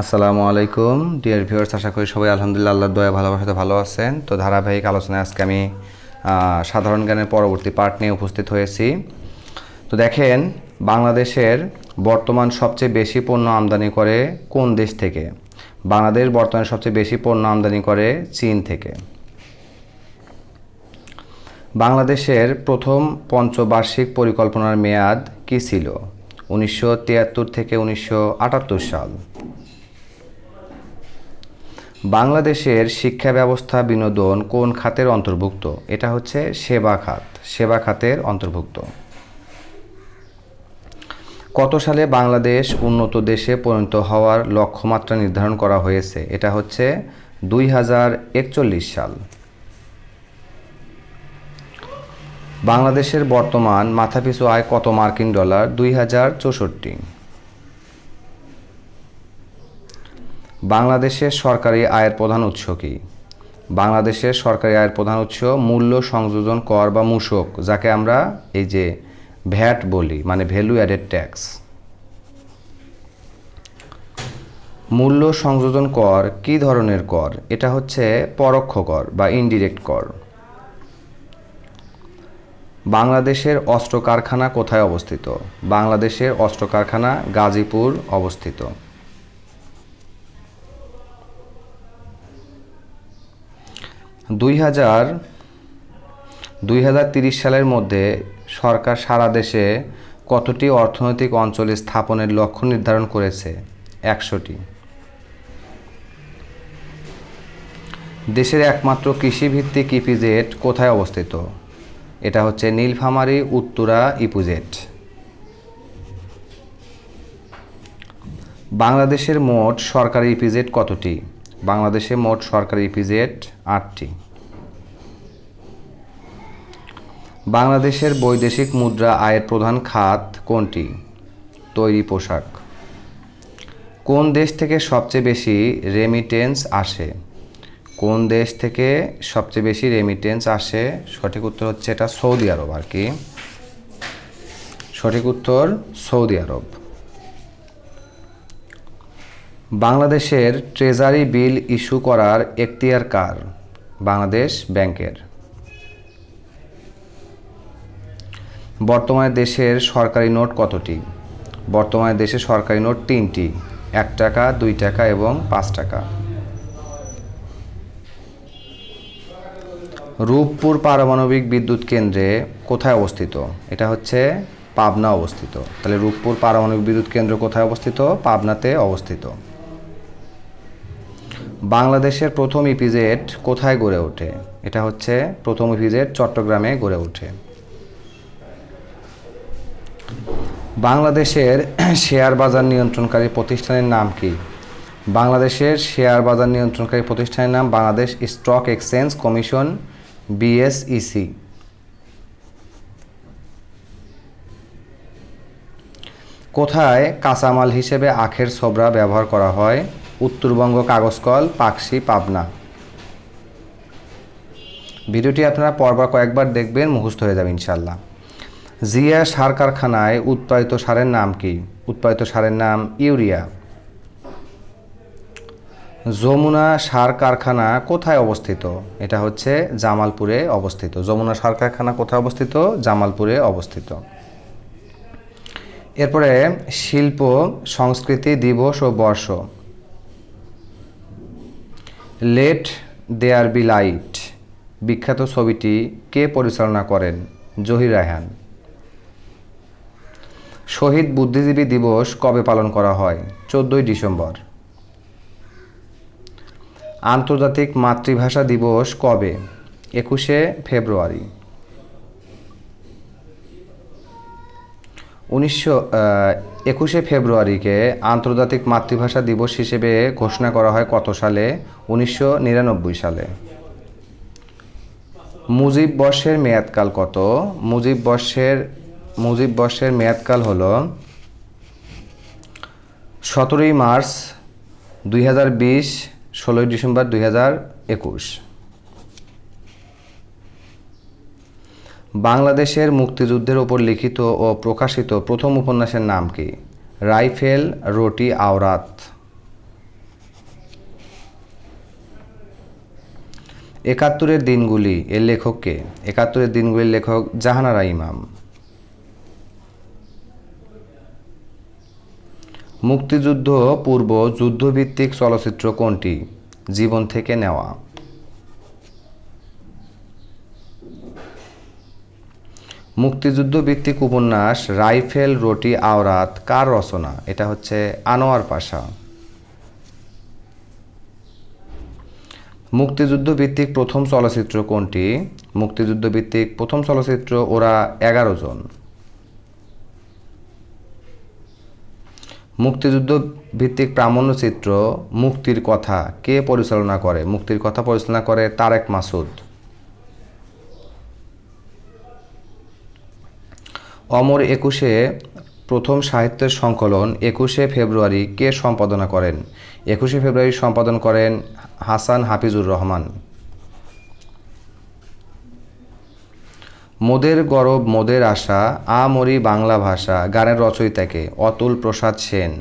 আসসালামু আলাইকুম। Dear viewers আশা করি সবাই আলহামদুলিল্লাহ আল্লাহর দয়া, ভালোবাসাতে ভালো আছেন। তো ধারাবাহিক আলোচনায় আজকে আমি সাধারণ জ্ঞানের পরবর্তী পার্ট নিয়ে উপস্থিত হয়েছি। তো দেখেন, বাংলাদেশের বর্তমান সবচেয়ে বেশি পণ্য আমদানি করে কোন দেশ থেকে? বাংলাদেশ বর্তমানে সবচেয়ে বেশি পণ্য আমদানি করে চীন থেকে। বাংলাদেশের প্রথম পঞ্চবার্ষিক পরিকল্পনার মেয়াদ কী ছিল? উনিশশো তিয়াত্তর থেকে উনিশশো আটাত্তর সাল। বাংলাদেশের শিক্ষা ব্যবস্থা বিনোদন কোন খাতের অন্তর্ভুক্ত? এটা হচ্ছে সেবা খাত, সেবা খাতের অন্তর্ভুক্ত। কত সালে বাংলাদেশ উন্নত দেশে পরিণত হওয়ার লক্ষ্যমাত্রা নির্ধারণ করা হয়েছে? এটা হচ্ছে দুই হাজার একচল্লিশ সাল। বাংলাদেশের বর্তমান মাথাপিছু আয় কত মার্কিন ডলার? দুই হাজার চৌষট্টি হাজার চৌষট্টি বাংলাদেশের সরকারি আয়ের প্রধান উৎস কি? বাংলাদেশের সরকারি আয়ের প্রধান উৎস মূল্য সংযোজন কর বা মূসক, যাকে আমরা এই যে ভ্যাট বলি মানে ভ্যালু অ্যাডেড ট্যাক্স মূল্য সংযোজন কর কি ধরনের কর? এটা হচ্ছে পরোক্ষ কর বা ইনডিরেক্ট কর। বাংলাদেশের অস্ত্র কারখানা কোথায় অবস্থিত? বাংলাদেশের অস্ত্র কারখানা গাজীপুর অবস্থিত। দুই হাজার দুই হাজার তিরিশ সালের মধ্যে সরকার সারা দেশে কতটি অর্থনৈতিক অঞ্চল স্থাপনের লক্ষ্য নির্ধারণ করেছে? একশোটি। দেশের একমাত্র কৃষিভিত্তিক ইপিজেড কোথায় অবস্থিত? এটা হচ্ছে নীলফামারী, উত্তরা ইপুজেট বাংলাদেশের মোট সরকারি ইপিজেড কতটি? বাংলাদেশে মোট সরকারি ইপিজেড আটটি। বাংলাদেশের বৈদেশিক মুদ্রা আয়ের প্রধান খাত কোনটি? তৈরি পোশাক। কোন দেশ থেকে সবচেয়ে বেশি রেমিটেন্স আসে? কোন দেশ থেকে সবচেয়ে বেশি রেমিটেন্স আসে? সঠিক উত্তর হচ্ছে এটা সৌদি আরব আর কি। সঠিক উত্তর সৌদি আরব। বাংলাদেশের ট্রেজারি বিল ইস্যু করার এখতিয়ার কার? বাংলাদেশ ব্যাংকের। বর্তমানে দেশের সরকারি নোট কতটি? বর্তমানে দেশে সরকারি নোট তিনটি, এক টাকা, দুই টাকা এবং পাঁচ টাকা। রূপপুর পারমাণবিক বিদ্যুৎ কেন্দ্রে কোথায় অবস্থিত? এটা হচ্ছে পাবনা অবস্থিত। তাহলে রূপপুর পারমাণবিক বিদ্যুৎ কেন্দ্র কোথায় অবস্থিত? পাবনাতে অবস্থিত। বাংলাদেশের প্রথম ইপিজেড কোথায় গড়ে ওঠে? এটা হচ্ছে প্রথম ইপিজেড চট্টগ্রামে গড়ে ওঠে। বাংলাদেশের শেয়ার বাজার নিয়ন্ত্রণকারী প্রতিষ্ঠানের নাম কি? বাংলাদেশের শেয়ার বাজার নিয়ন্ত্রণকারী প্রতিষ্ঠানের নাম Bangladesh stock exchange commission, BSEC. কোথায় কাঁচামাল হিসেবে আখের ছোবড়া ব্যবহার করা হয়? উত্তরবঙ্গ কাগজ কল পাকশি, পাবনা। ভিডিওটি আপনারা পরবার কয়েকবার দেখবেন, মুখস্থ হয়ে যাবে ইনশাল্লাহ জিয়া সার কারখানায় উৎপাদিত সারের নাম কি? উৎপাদিত সারের নাম ইউরিয়া। যমুনা সার কারখানা কোথায় অবস্থিত? এটা হচ্ছে জামালপুরে অবস্থিত। যমুনা সার কারখানা কোথায় অবস্থিত? জামালপুরে অবস্থিত। এরপরে শিল্প, সংস্কৃতি, দিবস ও বর্ষ। Let there be light. বিখ্যাত ছবিটি কে পরিচালনা করেন? জহির রায়হান। শহীদ বুদ্ধিজীবী দিবস কবে পালন করা হয়? চোদ্দোই ডিসেম্বর। আন্তর্জাতিক মাতৃভাষা দিবস কবে? একুশে ফেব্রুয়ারি। উনিশশো একুশে ফেব্রুয়ারিকে আন্তর্জাতিক মাতৃভাষা দিবস হিসেবে ঘোষণা করা হয় কত সালে? উনিশশো নিরানব্বই সালে। মুজিব বর্ষের মেয়াদকাল কত? মুজিব বর্ষের মুজিব বর্ষের মেয়াদকাল হল সতেরোই মার্চ দুই হাজার বিশ, ষোলোই ডিসেম্বর দুই হাজার একুশ। বাংলাদেশের মুক্তিযুদ্ধের ওপর লিখিত ও প্রকাশিত প্রথম উপন্যাসের নাম কি? রাইফেল, রোটি, আওরাত। একাত্তরের দিনগুলি এর লেখককে একাত্তরের দিনগুলির লেখক জাহানারা ইমাম। মুক্তিযুদ্ধ পূর্ব যুদ্ধভিত্তিক চলচ্চিত্র কোনটি? জীবন থেকে নেওয়া। মুক্তিযুদ্ধ ভিত্তিক উপন্যাস রাইফেল রোটি আওরাত, কার রচনা? এটা হচ্ছে আনোয়ার পাশা। মুক্তিযুদ্ধ ভিত্তিক প্রথম চলচ্চিত্র কোনটি? মুক্তিযুদ্ধ ভিত্তিক প্রথম চলচ্চিত্র ওরা এগারো জন। মুক্তিযুদ্ধ ভিত্তিক প্রামাণ্যচিত্র মুক্তির কথা কে পরিচালনা করে? মুক্তির কথা পরিচালনা করে তারেক মাসুদ। অমর একুশে প্রথম সাহিত্যের সংকলন একুশে ফেব্রুয়ারি কে সম্পাদনা করেন? একুশে ফেব্রুয়ারি সম্পাদন করেন হাসান হাফিজুর রহমান। মোদের গরব, মোদের আশা আমরি বাংলা ভাষা, গানের রচয়িতাকে অতুল প্রসাদ সেন।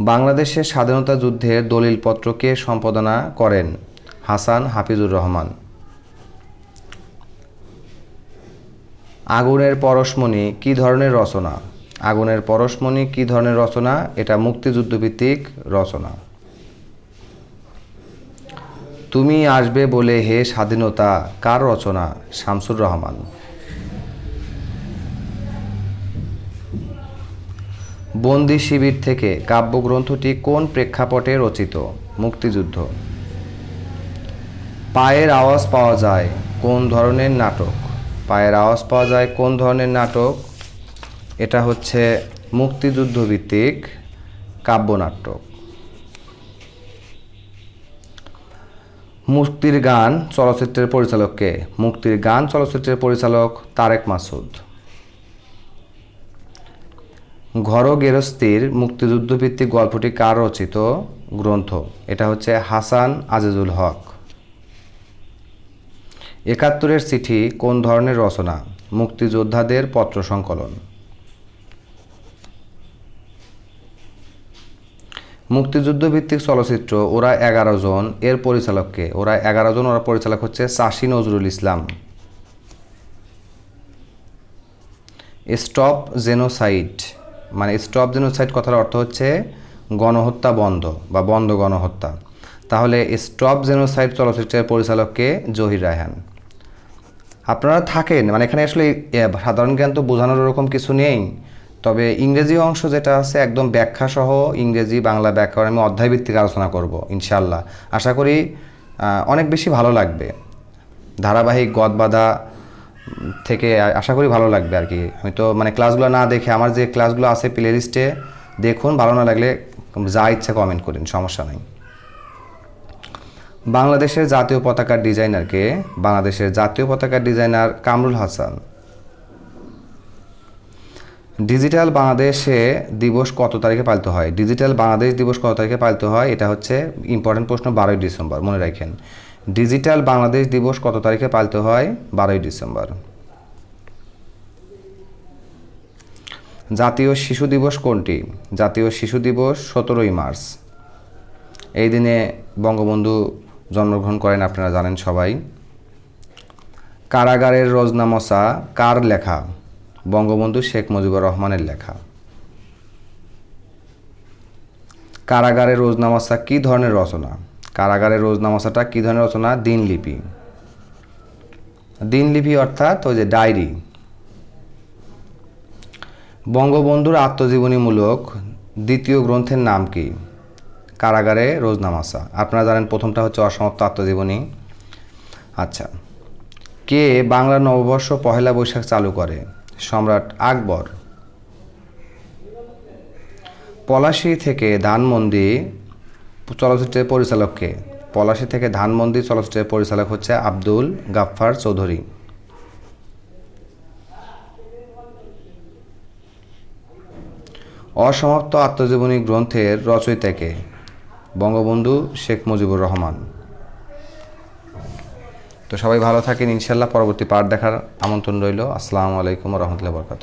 বাংলাদেশের স্বাধীনতা যুদ্ধের দলিলপত্র কে সম্পাদনা করেন হাসান হাফিজুর রহমান। আগুনের পরশমণি, কী ধরনের রচনা? আগুনের পরশমণি, কী ধরনের রচনা? এটা মুক্তিযুদ্ধভিত্তিক রচনা। তুমি আসবে বলে হে স্বাধীনতা, কার রচনা? শামসুর রহমান। বন্দি শিবির থেকে কাব্যগ্রন্থটি কোন প্রেক্ষাপটে রচিত? মুক্তিযুদ্ধ। পায়ের আওয়াজ পাওয়া যায় কোন ধরনের নাটক? পায়ের আওয়াজ পাওয়া যায় কোন ধরনের নাটক? এটা হচ্ছে মুক্তিযুদ্ধ ভিত্তিক কাব্যনাটক মুক্তির গান চলচ্চিত্রের পরিচালককে। মুক্তির গান চলচ্চিত্রের পরিচালক তারেক মাসুদ। ঘর গেরস্তির মুক্তিযুদ্ধ ভিত্তিক গল্পটি কার রচিত? গ্রন্থ। এটা হচ্ছে হাসান আজিজুল হক। একাত্তরের চিঠি কোন ধরনের রচনা? মুক্তিযোদ্ধাদের পত্র সংকলন। মুক্তিযুদ্ধ ভিত্তিক চলচ্চিত্র ওরা এগারো জন, এর পরিচালককে। ওরা এগারো জন, ওরা পরিচালক হচ্ছে চাষি নজরুল ইসলাম। Stop genocide. মানে স্টপ জেনোসাইড কথার অর্থ হচ্ছে গণহত্যা বন্ধ বা বন্ধ গণহত্যা। তাহলে স্টপ জেনোসাইড চলচ্চিত্রের পরিচালককে জহির রায়হান। আপনারা থাকেন মানে এখানে আসলে সাধারণ জ্ঞান তো বোঝানোর ওরকম কিছু নেই। তবে ইংরেজি অংশ যেটা আছে, একদম ব্যাখ্যা সহ ইংরেজি বাংলা ব্যাকরণ আমি অধ্যায়ভিত্তিক আলোচনা করব ইনশাল্লাহ আশা করি অনেক বেশি ভালো লাগবে। ধারাবাহিক গদবাধা থেকে আশা করি ভালো লাগবে আর কি। আমি তো মানে ক্লাসগুলো না দেখে, আমার যে ক্লাসগুলো আছে প্লে লিস্টে দেখুন, ভালো না লাগলে যা ইচ্ছা কমেন্ট করুন, সমস্যা নেই। বাংলাদেশের জাতীয় পতাকার ডিজাইনারকে বাংলাদেশের জাতীয় পতাকার ডিজাইনার কামরুল হাসান ডিজিটাল বাংলাদেশে দিবস কত তারিখে পালিত হয়? ডিজিটাল বাংলাদেশ দিবস কত তারিখে পালিত হয়? এটা হচ্ছে ইম্পর্টেন্ট প্রশ্ন বারোই ডিসেম্বর, মনে রাখেন। ডিজিটাল বাংলাদেশ দিবস কত তারিখে পালিত হয়? বারোই ডিসেম্বর। জাতীয় শিশু দিবস কোনটি? জাতীয় শিশু দিবস সতেরোই মার্চ। এই দিনে বঙ্গবন্ধু জন্মগ্রহণ করেন, আপনারা জানেন সবাই। কারাগারের রোজনামসা, কার লেখা? বঙ্গবন্ধু শেখ মুজিবুর রহমানের লেখা। কারাগারে রোজনামাসা কী ধরনের রচনা? কারাগারে রোজনামাসাটা কী ধরনের রচনা? দিনলিপি। দিনলিপি অর্থাৎ ওই যে ডায়েরি। বঙ্গবন্ধুর আত্মজীবনীমূলক দ্বিতীয় গ্রন্থের নাম কি? কারাগারে রোজনামাসা আপনারা জানেন প্রথমটা হচ্ছে অসমাপ্ত আত্মজীবনী। আচ্ছা। কে বাংলা নববর্ষ পহেলা বৈশাখ চালু করে? সম্রাট আকবর। পলাশী থেকে ধানমন্দি চলচ্চিত্রের পরিচালককে। পলাশী থেকে ধানমন্দি চলচ্চিত্রের পরিচালক হচ্ছে আব্দুল গাফফার চৌধুরী। অসমাপ্ত আত্মজীবনী গ্রন্থের রচয়িতাকে বঙ্গবন্ধু শেখ মুজিবুর রহমান। তো সবাই ভালো থাকেন ইনশাল্লাহ পরবর্তী পার্ট দেখার আমন্ত্রণ রইল। আসসালামু আলাইকুম রহমতুল্লাহ বরকাত